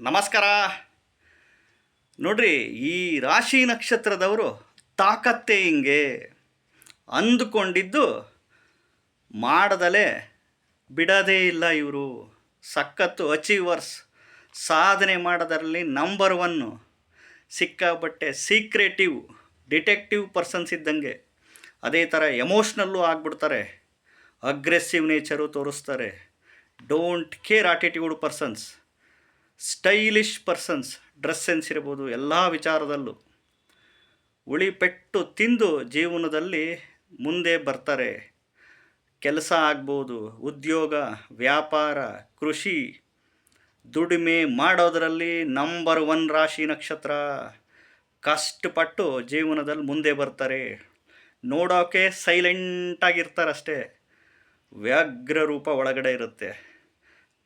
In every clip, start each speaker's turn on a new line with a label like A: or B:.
A: ನಮಸ್ಕಾರ. ನೋಡ್ರಿ, ಈ ರಾಶಿ ನಕ್ಷತ್ರದವರು ತಾಕತ್ತೆ ಹಿಂಗೆ ಅಂದುಕೊಂಡಿದ್ದು ಮಾಡದಲೇ ಬಿಡದೇ ಇಲ್ಲ ಇವರು. ಸಖತ್ತು ಅಚೀವರ್ಸ್ ಸಾಧನೆ ಮಾಡೋದರಲ್ಲಿ ನಂಬರ್ ಒನ್ನು ಸಿಕ್ಕಾಬಟ್ಟೆ ಸೀಕ್ರೆಟಿವ್ ಡಿಟೆಕ್ಟಿವ್ ಪರ್ಸನ್ಸ್ ಇದ್ದಂಗೆ. ಅದೇ ಥರ ಎಮೋಷ್ನಲ್ಲೂ ಆಗ್ಬಿಡ್ತಾರೆ. ಅಗ್ರೆಸಿವ್ ನೇಚರು ತೋರಿಸ್ತಾರೆ. Don't care attitude persons stylish persons dress sense ಇರ್ಬೋದು ಎಲ್ಲ ವಿಚಾರದಲ್ಲೂ. ಉಳಿಪೆಟ್ಟು ತಿಂದು ಜೀವನದಲ್ಲಿ ಮುಂದೆ ಬರ್ತಾರೆ. ಕೆಲಸ ಆಗ್ಬೋದು, ಉದ್ಯೋಗ, ವ್ಯಾಪಾರ, ಕೃಷಿ. ದುಡಿಮೆ ಮಾಡೋದರಲ್ಲಿ ನಂಬರ್ ಒನ್ ರಾಶಿ ನಕ್ಷತ್ರ. ಕಷ್ಟಪಟ್ಟು ಜೀವನದಲ್ಲಿ ಮುಂದೆ ಬರ್ತಾರೆ. ನೋಡೋಕೆ ಸೈಲೆಂಟಾಗಿರ್ತಾರಷ್ಟೇ ವ್ಯಾಘ್ರ ರೂಪ ಒಳಗಡೆ ಇರುತ್ತೆ.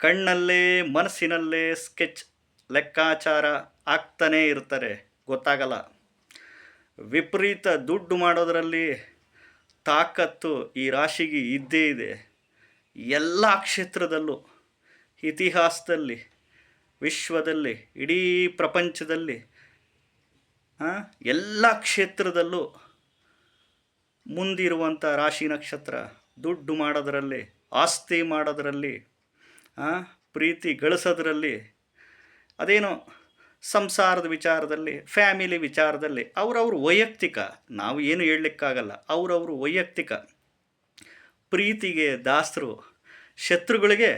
A: ಕಣ್ಣಲ್ಲೇ, ಮನಸ್ಸಿನಲ್ಲೇ ಸ್ಕೆಚ್ ಲೆಕ್ಕಾಚಾರ ಆಗ್ತಾನೇ ಇರ್ತಾರೆ ಗೊತ್ತಾಗಲ್ಲ. ವಿಪರೀತ ದುಡ್ಡು ಮಾಡೋದರಲ್ಲಿ ತಾಕತ್ತು ಈ ರಾಶಿಗೆ ಇದ್ದೇ ಇದೆ. ಎಲ್ಲ ಕ್ಷೇತ್ರದಲ್ಲೂ, ಇತಿಹಾಸದಲ್ಲಿ, ವಿಶ್ವದಲ್ಲಿ, ಇಡೀ ಪ್ರಪಂಚದಲ್ಲಿ ಎಲ್ಲ ಕ್ಷೇತ್ರದಲ್ಲೂ ಮುಂದಿರುವಂಥ ರಾಶಿ ನಕ್ಷತ್ರ ದುಡ್ಡು ಮಾಡೋದರಲ್ಲಿ, ಆಸ್ತಿ ಮಾಡೋದರಲ್ಲಿ ಪ್ರೀತಿ ಗಳಿಸೋದ್ರಲ್ಲಿ ಅದೇನೋ ಸಂಸಾರದ ವಿಚಾರದಲ್ಲಿ ಫ್ಯಾಮಿಲಿ ವಿಚಾರದಲ್ಲಿ ಅವರವ್ರ ವೈಯಕ್ತಿಕ, ನಾವು ಏನು ಹೇಳಲಿಕ್ಕಾಗಲ್ಲ, ಅವರವ್ರ ವೈಯಕ್ತಿಕ ಪ್ರೀತಿಗೆ ದಾಸರು ಶತ್ರುಗಳಿಗೆ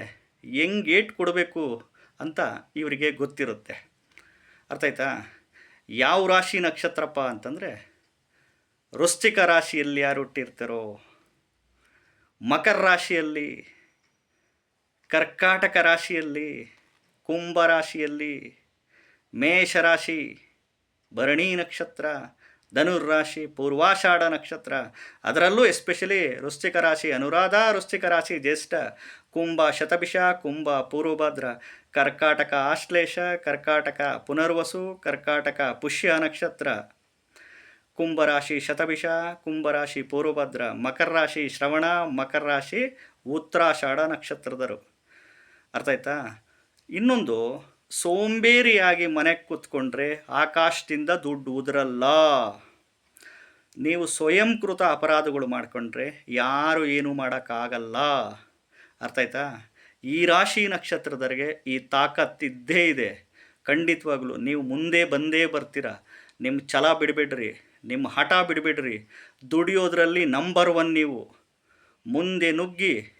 A: ಹೆಂಗೆ ಏಟ್ ಕೊಡಬೇಕು ಅಂತ ಇವರಿಗೆ ಗೊತ್ತಿರುತ್ತೆ. ಅರ್ಥ ಆಯ್ತಾ? ಯಾವ ರಾಶಿ ನಕ್ಷತ್ರಪ್ಪ ಅಂತಂದರೆ ವೃಶ್ಚಿಕ ರಾಶಿಯಲ್ಲಿ ಯಾರು ಹುಟ್ಟಿರ್ತಾರೋ, ಮಕರ ರಾಶಿಯಲ್ಲಿ ಕರ್ಕಾಟಕ ರಾಶಿಯಲ್ಲಿ ಕುಂಭರಾಶಿಯಲ್ಲಿ ಮೇಷರಾಶಿ ಭರಣಿ ನಕ್ಷತ್ರ ಧನುರ್ರಾಶಿ ಪೂರ್ವಾಷಾಢ ನಕ್ಷತ್ರ, ಅದರಲ್ಲೂ ಎಸ್ಪೆಷಲಿ ವೃಶ್ಚಿಕ ರಾಶಿ, ಅನುರಾಧ ವೃಶ್ಚಿಕ ರಾಶಿ, ಜ್ಯೇಷ್ಠ, ಕುಂಭ ಶತಭಿಷ, ಕುಂಭ ಪೂರ್ವಭದ್ರ, ಕರ್ಕಾಟಕ ಆಶ್ಲೇಷ, ಕರ್ಕಾಟಕ ಪುನರ್ವಸು, ಕರ್ಕಾಟಕ ಪುಷ್ಯ ನಕ್ಷತ್ರ ಕುಂಭರಾಶಿ ಶತಭಿಷ ಕುಂಭರಾಶಿ ಪೂರ್ವಭದ್ರ, ಮಕರ ರಾಶಿ ಶ್ರವಣ, ಮಕರ ರಾಶಿ ಉತ್ತರಾಷಾಢ ನಕ್ಷತ್ರದರು. ಅರ್ಥ ಆಯ್ತಾ? ಇನ್ನೊಂದು, ಸೋಂಬೇರಿಯಾಗಿ ಮನೆಗೆ ಕೂತ್ಕೊಂಡ್ರೆ ಆಕಾಶದಿಂದ ದುಡ್ಡು ಉದುರಲ್ಲ. ನೀವು ಸ್ವಯಂಕೃತ ಅಪರಾಧಗಳು ಮಾಡಿಕೊಂಡ್ರೆ ಯಾರು ಏನೂ ಮಾಡೋಕ್ಕಾಗಲ್ಲ. ಅರ್ಥ ಆಯ್ತಾ? ಈ ರಾಶಿ ನಕ್ಷತ್ರದವರಿಗೆ ಈ ತಾಕತ್ತಿದ್ದೇ ಇದೆ. ಖಂಡಿತವಾಗ್ಲೂ ನೀವು ಮುಂದೆ ಬಂದೇ ಬರ್ತೀರ. ನಿಮ್ಮ ಛಲ ಬಿಡಬೇಡ್ರಿ ನಿಮ್ಮ ಹಠ ಬಿಡಬೇಡ್ರಿ. ದುಡಿಯೋದ್ರಲ್ಲಿ ನಂಬರ್ ಒನ್ ನೀವು. ಮುಂದೆ ನುಗ್ಗಿ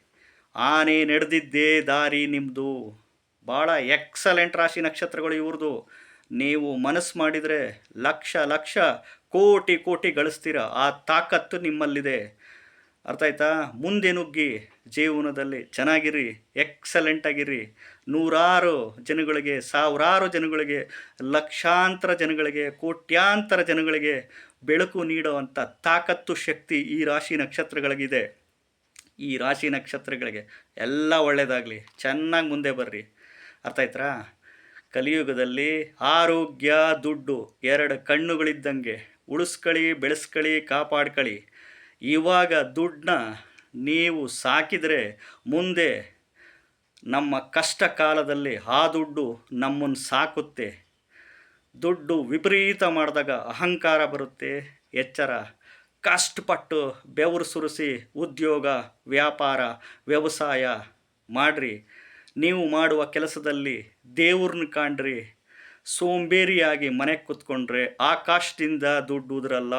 A: ಆನೆ ನಡೆದಿದ್ದೇ ದಾರಿ ನಿಮ್ಮದು ಭಾಳ ಎಕ್ಸಲೆಂಟ್ ರಾಶಿ ನಕ್ಷತ್ರಗಳು ಇವ್ರದ್ದು ನೀವು ಮನಸ್ಸು ಮಾಡಿದರೆ ಲಕ್ಷ ಲಕ್ಷ ಕೋಟಿ ಕೋಟಿ ಗಳಿಸ್ತೀರ. ಆ ತಾಕತ್ತು ನಿಮ್ಮಲ್ಲಿದೆ. ಅರ್ಥ ಆಯ್ತಾ? ಮುಂದೆ ನುಗ್ಗಿ ಜೀವನದಲ್ಲಿ ಚೆನ್ನಾಗಿರಿ ಎಕ್ಸಲೆಂಟ್ ಆಗಿರಿ. ನೂರಾರು ಜನಗಳಿಗೆ, ಸಾವಿರಾರು ಜನಗಳಿಗೆ, ಲಕ್ಷಾಂತರ ಜನಗಳಿಗೆ, ಕೋಟ್ಯಾಂತರ ಜನಗಳಿಗೆ ಬೆಳಕು ನೀಡುವಂಥ ತಾಕತ್ತು ಶಕ್ತಿ ಈ ರಾಶಿ ನಕ್ಷತ್ರಗಳಿಗಿದೆ. ಈ ರಾಶಿ ನಕ್ಷತ್ರಗಳಿಗೆ ಎಲ್ಲ ಒಳ್ಳೆಯದಾಗಲಿ ಚೆನ್ನಾಗಿ ಮುಂದೆ ಬರ್ರಿ. ಅರ್ಥ ಆಯ್ತಾ ಕಲಿಯುಗದಲ್ಲಿ ಆರೋಗ್ಯ, ದುಡ್ಡು ಎರಡು ಕಣ್ಣುಗಳಿದ್ದಂಗೆ ಉಳಿಸ್ಕೊಳ್ಳಿ ಬೆಳೆಸ್ಕೊಳ್ಳಿ ಕಾಪಾಡ್ಕಳಿ. ಇವಾಗ ದುಡ್ಡನ್ನ ನೀವು ಸಾಕಿದರೆ ಮುಂದೆ ನಮ್ಮ ಕಷ್ಟ ಕಾಲದಲ್ಲಿ ಆ ದುಡ್ಡು ನಮ್ಮನ್ನು ಸಾಕುತ್ತೆ. ದುಡ್ಡು ವಿಪರೀತ ಮಾಡಿದಾಗ ಅಹಂಕಾರ ಬರುತ್ತೆ. ಎಚ್ಚರ? ಕಷ್ಟಪಟ್ಟು ಬೆವರು ಸುರಿಸಿ ಉದ್ಯೋಗ, ವ್ಯಾಪಾರ, ವ್ಯವಸಾಯ ಮಾಡಿರಿ. ನೀವು ಮಾಡುವ ಕೆಲಸದಲ್ಲಿ ದೇವ್ರನ್ನ ಕಾಣ್ರಿ. ಸೋಂಬೇರಿಯಾಗಿ ಮನೆಗೆ ಕೂತ್ಕೊಂಡ್ರೆ ಆಕಾಶದಿಂದ ದುಡ್ಡು ಉದ್ರಲ್ಲ.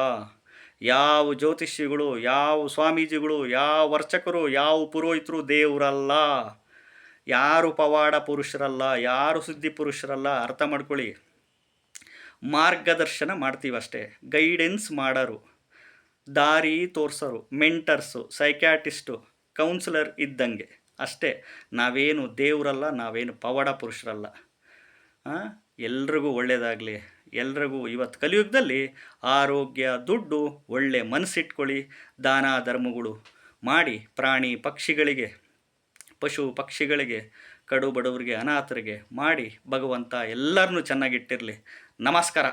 A: ಯಾವ ಜ್ಯೋತಿಷಿಗಳು, ಯಾವ ಸ್ವಾಮೀಜಿಗಳು, ಯಾವ ವರ್ಚಕರು ಯಾವ ಪುರೋಹಿತರು ದೇವರಲ್ಲ. ಯಾರು ಪವಾಡ ಪುರುಷರಲ್ಲ, ಯಾರು ಸುದ್ದಿ ಪುರುಷರಲ್ಲ, ಅರ್ಥ ಮಾಡ್ಕೊಳ್ಳಿ. ಮಾರ್ಗದರ್ಶನ ಮಾಡ್ತೀವಷ್ಟೇ. ಗೈಡೆನ್ಸ್ ಮಾಡೋರು. ದಾರಿ ತೋರ್ಸೋರು, ಮೆಂಟರ್ಸು, ಸೈಕ್ಯಾಟಿಸ್ಟು, ಕೌನ್ಸಿಲರ್ ಇದ್ದಂಗೆ. ಅಷ್ಟೇ, ನಾವೇನು ದೇವರಲ್ಲ, ನಾವೇನು ಪವಾಡ ಪುರುಷರಲ್ಲ. ಎಲ್ರಿಗೂ ಒಳ್ಳೆಯದಾಗಲಿ ಎಲ್ರಿಗೂ ಇವತ್ತು ಕಲಿಯುಗದಲ್ಲಿ ಆರೋಗ್ಯ, ದುಡ್ಡು, ಒಳ್ಳೆ ಮನಸ್ಸಿಟ್ಕೊಳ್ಳಿ, ದಾನ ಧರ್ಮಗಳು ಮಾಡಿ ಪ್ರಾಣಿ ಪಕ್ಷಿಗಳಿಗೆ, ಪಶು ಪಕ್ಷಿಗಳಿಗೆ, ಕಡು ಬಡವರಿಗೆ, ಅನಾಥರಿಗೆ ಮಾಡಿ ಭಗವಂತ ಎಲ್ಲರನ್ನೂ ಚೆನ್ನಾಗಿಟ್ಟಿರಲಿ. ನಮಸ್ಕಾರ.